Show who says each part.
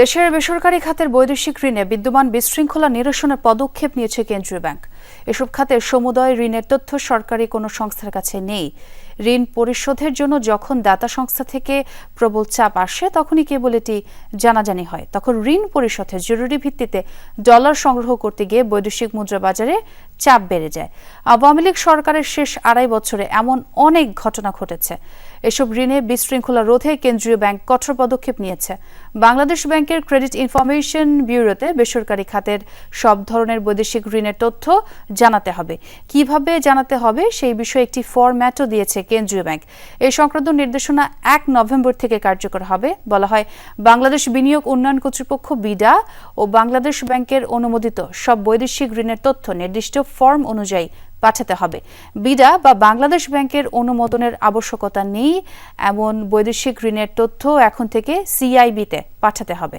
Speaker 1: দেশের বেসরকারি খাতের বৈদেশিক ঋণে বিদ্যমান বিশৃঙ্খলা নিরসনের পদক্ষেপ নিয়েছে কেন্দ্রীয় ব্যাংক। এসব খাতের সমুদয় ঋণের তথ্য সরকারি কোনো সংস্থার কাছে নেই। ঋণ পরিশোধের জন্য যখন দাতা সংস্থা থেকে প্রবল চাপ আসে, তখনই কেবল এটি জানাজানি হয়। তখন ঋণ পরিশোধের জরুরি ভিত্তিতে ডলার সংগ্রহ করতে গিয়ে বৈদেশিক মুদ্রা বাজারে চাপ বেড়ে যায়। আওয়ামী লীগ সরকারের শেষ আড়াই বছরে এমন অনেক ঘটনা ঘটেছে। এসব ঋণে বিশৃঙ্খলা রোধে কেন্দ্রীয় ব্যাংক কঠোর পদক্ষেপ নিয়েছে। বাংলাদেশ ব্যাংকের ক্রেডিট ইনফরমেশন ব্যুরোতে বেসরকারি খাতের সব ধরনের বৈদেশিক ঋণের তথ্য জানাতে হবে। কীভাবে জানাতে হবে সেই বিষয়ে একটি ফরম্যাটও দিয়েছে কেন্দ্রীয় ব্যাংক। এই সংক্রান্ত নির্দেশনা এক নভেম্বর থেকে কার্যকর হবে। বলা হয়, বাংলাদেশ বিনিয়োগ উন্নয়ন কর্তৃপক্ষ বিডা ও বাংলাদেশ ব্যাংকের অনুমোদিত সব বৈদেশিক ঋণের তথ্য নির্দিষ্ট ফর্ম অনুযায়ী পাঠাতে হবে। বিডা বা বাংলাদেশ ব্যাংকের অনুমোদনের আবশ্যকতা নেই, এমন বৈদেশিক ঋণের তথ্য এখন থেকে সিআইবিতে পাঠাতে হবে।